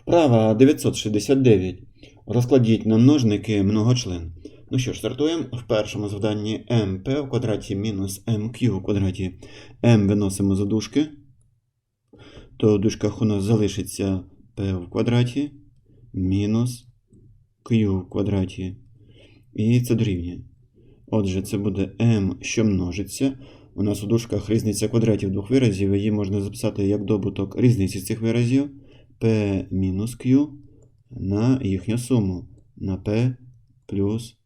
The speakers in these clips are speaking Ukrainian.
Вправа 969. Розкладіть на множники многочлен. Ну що ж, стартуємо. В першому завданні mp в квадраті мінус mq в квадраті. m виносимо за дужки. То в дужках у нас залишиться p в квадраті мінус q в квадраті. І це дорівнює. Отже, це буде m, що множиться. У нас у дужках різниця квадратів двох виразів. Її можна записати як добуток різниці цих виразів. P мінус Q на їхню суму на P плюс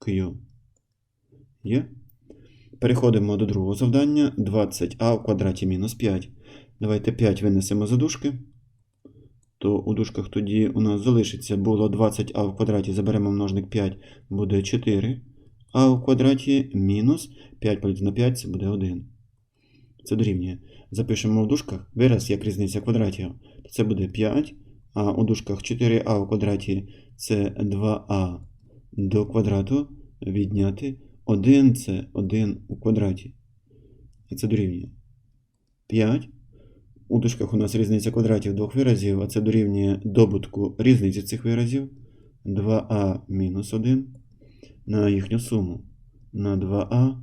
Q. Є? Переходимо до другого завдання. 20а в квадраті мінус 5. Давайте 5 винесемо за дужки. То у дужках тоді у нас залишиться було 20а в квадраті, заберемо множник 5, буде 4. А в квадраті мінус 5 поділити на 5 це буде 1. Це дорівнює. Запишемо в дужках вираз як різниця квадратів. Це буде 5, а у дужках 4а в квадраті це 2а до квадрату відняти 1 це 1 у квадраті. І це дорівнює 5. У дужках у нас різниця квадратів двох виразів, а це дорівнює добутку різниці цих виразів 2а мінус 1 на їхню суму на 2а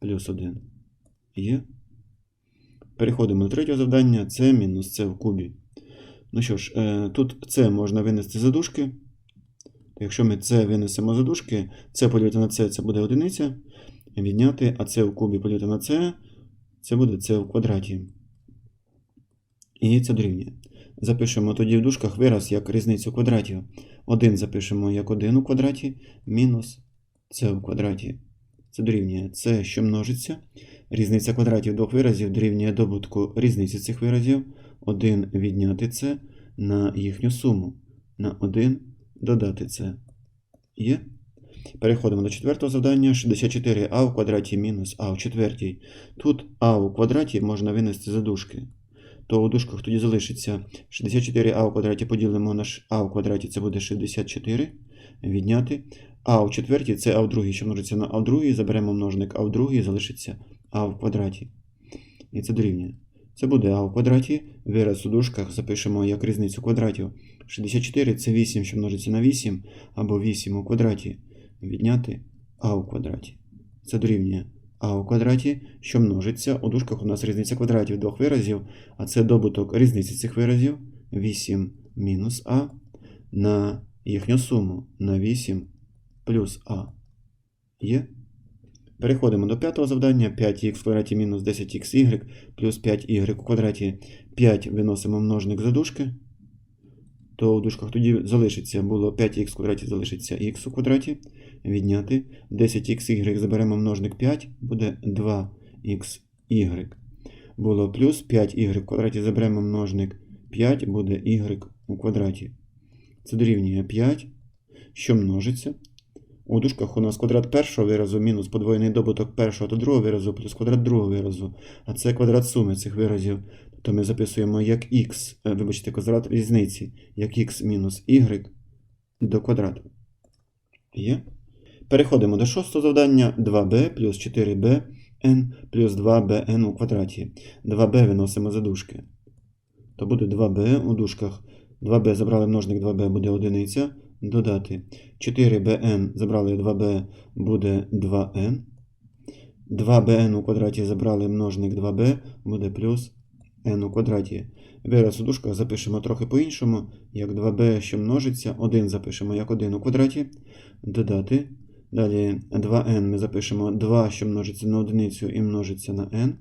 плюс 1. Є? Переходимо до третього завдання. Це мінус це в кубі. Ну що ж, е, тут це можна винести за дужки. Якщо ми це винесемо за дужки, це поділити на це, це буде одиниця. Відняти, а це в кубі поділити на це, це буде це в квадраті. І це дорівнює. Запишемо тоді в дужках вираз як різницю квадратів. 1 запишемо як 1 у квадраті, мінус це в квадраті. Це дорівнює це, що множиться. Різниця квадратів двох виразів дорівнює добутку різниці цих виразів. 1 відняти це на їхню суму. На 1 додати це. Є? Переходимо до четвертого завдання. 64а в квадраті мінус а в четвертій. Тут а у квадраті можна винести за дужки. То у дужках тоді залишиться 64а в квадраті поділимо на а в квадраті, це буде 64. Відняти. А в четвертій це а в другій, що множиться на а в другій, заберемо множник а в другій, залишиться а в квадраті. І це дорівнює. Це буде а в квадраті. Вираз у дужках запишемо як різницю квадратів. 64 це 8, що множиться на 8, або 8 у квадраті. Відняти а у квадраті. Це дорівнює а у квадраті, що множиться. У дужках у нас різниця квадратів двох виразів, а це добуток різниці цих виразів 8 мінус а на їхню суму на 8 плюс а. Є? Переходимо до п'ятого завдання. 5х в квадраті мінус 10xy плюс 5y у квадраті 5 виносимо множник за дужки. То у дужках тоді залишиться, було 5х в квадраті залишиться х у квадраті. Відняти 10xy заберемо множник 5, буде 2xy. Було плюс 5y в квадраті заберемо множник 5, буде y у квадраті. Це дорівнює 5, що множиться. У дужках у нас квадрат першого виразу мінус подвоєний добуток першого та другого виразу плюс квадрат другого виразу. А це квадрат суми цих виразів. Тобто ми записуємо як х, е, вибачте, квадрат різниці, як х мінус y до квадрату. Є? Переходимо до шостого завдання. 2b плюс 4b n плюс 2bn у квадраті. 2b виносимо за дужки. То буде 2b у дужках. 2b забрали множник 2b буде одиниця. Додати 4bn забрали 2b буде 2n. 2bn у квадраті забрали множник 2b буде плюс n у квадраті. Вираз у дужках запишемо трохи по-іншому, як 2b, що множиться, 1 запишемо як 1 у квадраті. Додати. Далі 2n ми запишемо 2, що множиться на одиницю і множиться на n.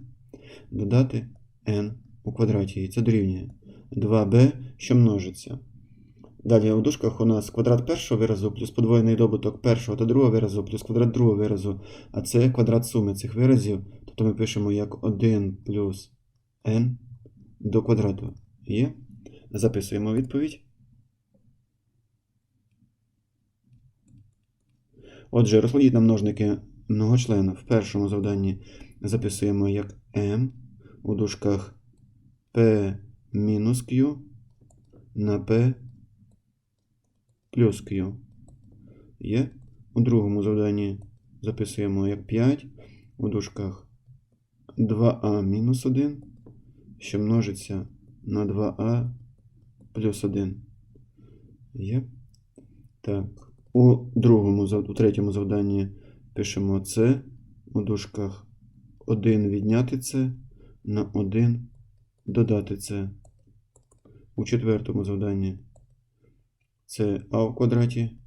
Додати n у квадраті. І це дорівнює 2b, що множиться. Далі у дужках у нас квадрат першого виразу плюс подвоєний добуток першого та другого виразу плюс квадрат другого виразу, а це квадрат суми цих виразів. Тобто ми пишемо як 1 плюс n до квадрату. Є. Записуємо відповідь. Отже, розкладіть на множники многочлена в першому завданні записуємо як m у дужках p мінус q на p плюс q. Є. У другому завданні записуємо як 5 у дужках 2а мінус 1, що множиться на 2а плюс 1. Є. Так. У другому, у третьому завданні пишемо це у дужках 1 відняти це на 1 додати це. У четвертому завданні це а в квадраті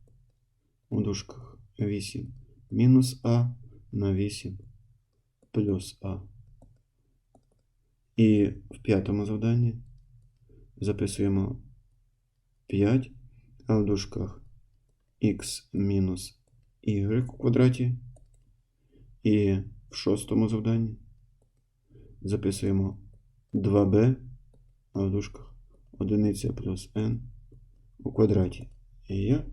у дужках 8 мінус а на 8 плюс а. І в п'ятому завданні записуємо 5, а в дужках х мінус y в квадраті. І в шостому завданні записуємо 2b, а в дужках одиниця плюс n у квадрате. І я.